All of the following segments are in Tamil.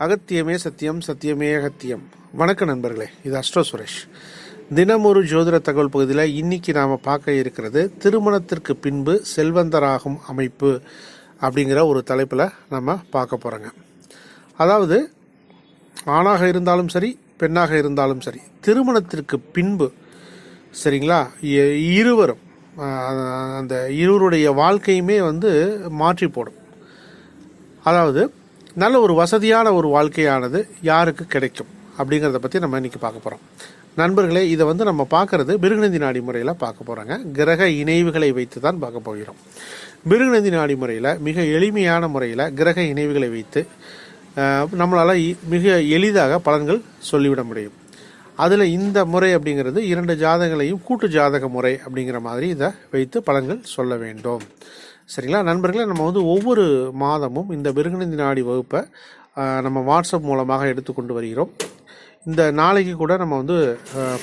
அகத்தியமே சத்தியம் சத்தியமே அகத்தியம். வணக்கம் நண்பர்களே இது அஸ்ட்ரோ சுரேஷ். தினமொரு ஜோதிட தகவல் பகுதியில் இன்னைக்கு நாம் பார்க்க இருக்கிறது திருமணத்திற்கு பின்பு செல்வந்தராகும் அமைப்பு அப்படிங்கிற ஒரு தலைப்பில் நம்ம பார்க்க போகிறோங்க அதாவது ஆணாக இருந்தாலும் சரி பெண்ணாக இருந்தாலும் சரி திருமணத்திற்கு பின்பு சரிங்களா இ- இருவரும் அந்த இருவருடைய வாழ்க்கையுமே வந்து மாற்றி போடும் அதாவது நல்ல ஒரு வசதியான ஒரு வாழ்க்கையானது யாருக்கு கிடைக்கும்? அப்படிங்கிறத பற்றி நம்ம இன்றைக்கி பார்க்க போகிறோம் நண்பர்களே இதை வந்து நம்ம பார்க்குறது பிருகுநந்தி நாடி முறையில் பார்க்க போகிறோங்க கிரக இணைவுகளை வைத்து தான் பார்க்க போகிறோம். பிருகுநந்தி நாடி முறையில் மிக எளிமையான முறையில் கிரக இணைவுகளை வைத்து நம்மளால் மிக எளிதாக பலன்கள் சொல்லிவிட முடியும். அதில் இந்த முறை அப்படிங்கிறது இரண்டு ஜாதகங்களையும் கூட்டு ஜாதக முறை அப்படிங்கிற மாதிரி இதை வைத்து பலன்கள் சொல்ல வேண்டும். சரிங்களா? நண்பர்களே நம்ம வந்து ஒவ்வொரு மாதமும் இந்த மிருகநந்தி நாடி வகுப்பை நம்ம வாட்ஸ்அப் மூலமாக எடுத்துக்கொண்டு வருகிறோம். இந்த நாளைக்கு கூட நம்ம வந்து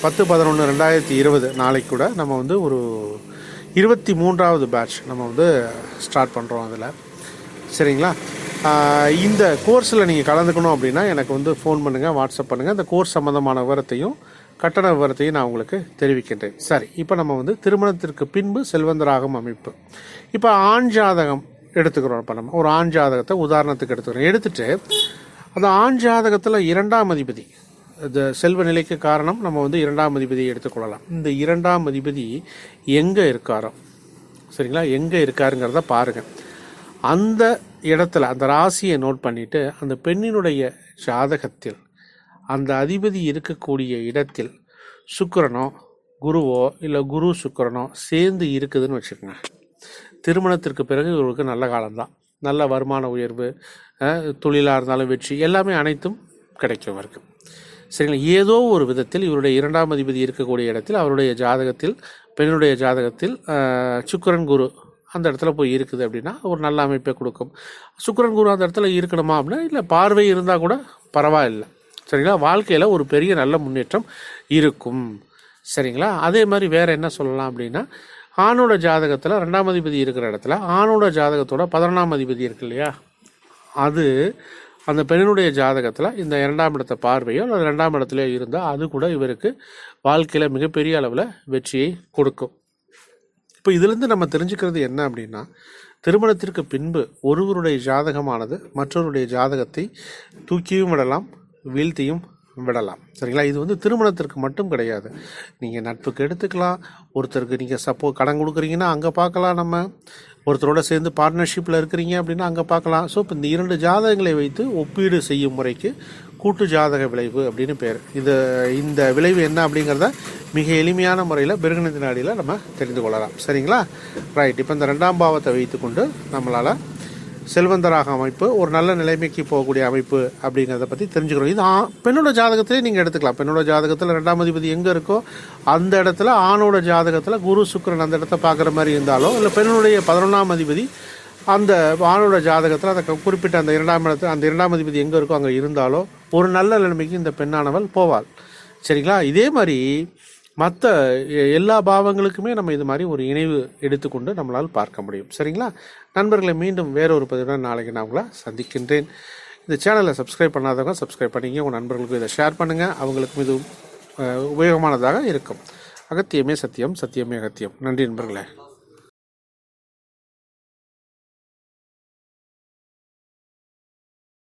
பத்து பதினொன்று ரெண்டாயிரத்தி இருபது நாளைக்கு கூட நம்ம வந்து ஒரு இருபத்தி மூன்றாவது பேட்ச் நம்ம வந்து ஸ்டார்ட் பண்ணுறோம் அதில். சரிங்களா? இந்த கோர்ஸில் நீங்கள் கலந்துக்கணும் அப்படின்னா எனக்கு வந்து ஃபோன் பண்ணுங்கள் வாட்ஸ்அப் பண்ணுங்கள் அந்த கோர்ஸ் சம்மந்தமான விவரத்தையும் கட்டண விவரத்தையும் நான் உங்களுக்கு தெரிவிக்கின்றேன். சரி இப்போ நம்ம வந்து திருமணத்திற்கு பின்பு செல்வந்தராகும் அமைப்பு. இப்போ ஆண் ஜாதகம் எடுத்துக்கிறோம். இப்போ நம்ம ஒரு ஆண் ஜாதகத்தை உதாரணத்துக்கு எடுத்துக்கிறோம். எடுத்துட்டு அந்த ஆண் ஜாதகத்தில் இரண்டாம் அதிபதி இந்த செல்வ நிலைக்கு காரணம் நம்ம வந்து இரண்டாம் அதிபதியை எடுத்துக்கொள்ளலாம் இந்த இரண்டாம் அதிபதி எங்கே இருக்காரோ சரிங்களா? எங்கே இருக்காருங்கிறத பாருங்கள் அந்த இடத்துல அந்த ராசியை நோட் பண்ணிவிட்டு அந்த பெண்ணினுடைய ஜாதகத்தில் அந்த அதிபதி இருக்கக்கூடிய இடத்தில் சுக்கரனோ குருவோ இல்லை குரு சுக்கரனோ சேர்ந்து இருக்குதுன்னு வச்சுக்கோங்க. திருமணத்திற்கு பிறகு இவருக்கு நல்ல காலம்தான். நல்ல வருமான உயர்வு தொழிலாக இருந்தாலும் வெற்றி எல்லாமே அனைத்தும் கிடைக்கும் இவருக்கு. சரிங்களா? ஏதோ ஒரு விதத்தில் இவருடைய இரண்டாம் அதிபதி இருக்கக்கூடிய இடத்தில் அவருடைய ஜாதகத்தில் பெண்ணுடைய ஜாதகத்தில் சுக்கரன் சுக்கிரன் குரு அந்த இடத்துல போய் இருக்குது அப்படின்னா ஒரு நல்ல அமைப்பை கொடுக்கும். சுக்கரன் குரு அந்த இடத்துல இருக்கணுமா அப்படின்னா இல்லை பார்வை இருந்தால் கூட பரவாயில்லை. சரிங்களா? வாழ்க்கையில் ஒரு பெரிய நல்ல முன்னேற்றம் இருக்கும். சரிங்களா? அதே மாதிரி வேறு என்ன சொல்லலாம் அப்படின்னா ஆணோட ஜாதகத்தில் ரெண்டாம் அதிபதி இருக்கிற இடத்துல ஆணோட ஜாதகத்தோட பதினொன்றாம் அதிபதி இருக்கு இல்லையா? அது அந்த பெண்ணினுடைய ஜாதகத்தில் இந்த இரண்டாம் இடத்த பார்வையோ அல்லது ரெண்டாம் இடத்துலையோ இருந்தால் அது கூட இவருக்கு வாழ்க்கையில் மிகப்பெரிய அளவில் வெற்றியை கொடுக்கும். இப்போ இதிலேருந்து நம்ம தெரிஞ்சுக்கிறது என்ன அப்படின்னா திருமணத்திற்கு பின்பு ஒருவருடைய ஜாதகமானது மற்றவருடைய ஜாதகத்தை தூக்கியும் விடலாம் வீழ்த்தியும் விடலாம். சரிங்களா? இது வந்து திருமணத்திற்கு மட்டும் கிடையாது. நீங்கள் நட்புக்கு எடுத்துக்கலாம். ஒருத்தருக்கு நீங்கள் சப்போ கடன் கொடுக்குறீங்கன்னா அங்கே பார்க்கலாம் நம்ம. ஒருத்தரோட சேர்ந்து பார்ட்னர்ஷிப்பில் இருக்கிறீங்க அப்படின்னா அங்கே பார்க்கலாம். ஸோ இப்போ இந்த இரண்டு ஜாதகங்களை வைத்து ஒப்பீடு செய்யும் முறைக்கு கூட்டு ஜாதக விளைவு அப்படின்னு பேர். இது இந்த விளைவு என்ன அப்படிங்கிறத மிக எளிமையான முறையில் பிருகநந்தி நாடியில் நம்ம தெரிந்து கொள்ளலாம். சரிங்களா? ரைட் இப்போ இந்த ரெண்டாம் பாவத்தை வைத்துக்கொண்டு நம்மளால் செல்வந்தராக அமைப்பு ஒரு நல்ல நிலைமைக்கு போகக்கூடிய அமைப்பு அப்படிங்கிறத பற்றி தெரிஞ்சுக்கிறோம். இது ஆ- பெண்ணோட ஜாதகத்திலே நீங்கள் எடுத்துக்கலாம். பெண்ணோட ஜாதகத்தில் ரெண்டாம் அதிபதி எங்கே இருக்கோ அந்த இடத்துல ஆணோட ஜாதகத்தில் குரு சுக்கரன் அந்த இடத்த பார்க்குற மாதிரி இருந்தாலோ இல்லை பெண்ணுடைய பதினொன்றாம் அதிபதி அந்த ஆணோட ஜாதகத்தில் அந்த க- குறிப்பிட்ட அந்த இரண்டாம் இடத்துல அந்த இரண்டாம் அதிபதி எங்கே இருக்கோ அங்கே இருந்தாலோ ஒரு நல்ல நிலைமைக்கு இந்த பெண்ணானவள் போவாள். சரிங்களா? இதே மாதிரி மற்ற எல்லா பாவங்களுக்குமே நம்ம இது மாதிரி ஒரு இணைவு எடுத்துக்கொண்டு நம்மளால் பார்க்க முடியும். சரிங்களா? நண்பர்களை மீண்டும் வேறொரு பதிவுடன் நாளைக்கு நான் உங்களை சந்திக்கின்றேன். இந்த சேனலை சப்ஸ்கிரைப் பண்ணாதவங்க சப்ஸ்கிரைப் பண்ணிங்க. உங்கள் நண்பர்களுக்கு இதை ஷேர் பண்ணுங்கள் அவங்களுக்கும் இது உபயோகமானதாக இருக்கும். அகத்தியமே சத்தியம் சத்தியமே அகத்தியம். நன்றி நண்பர்களே.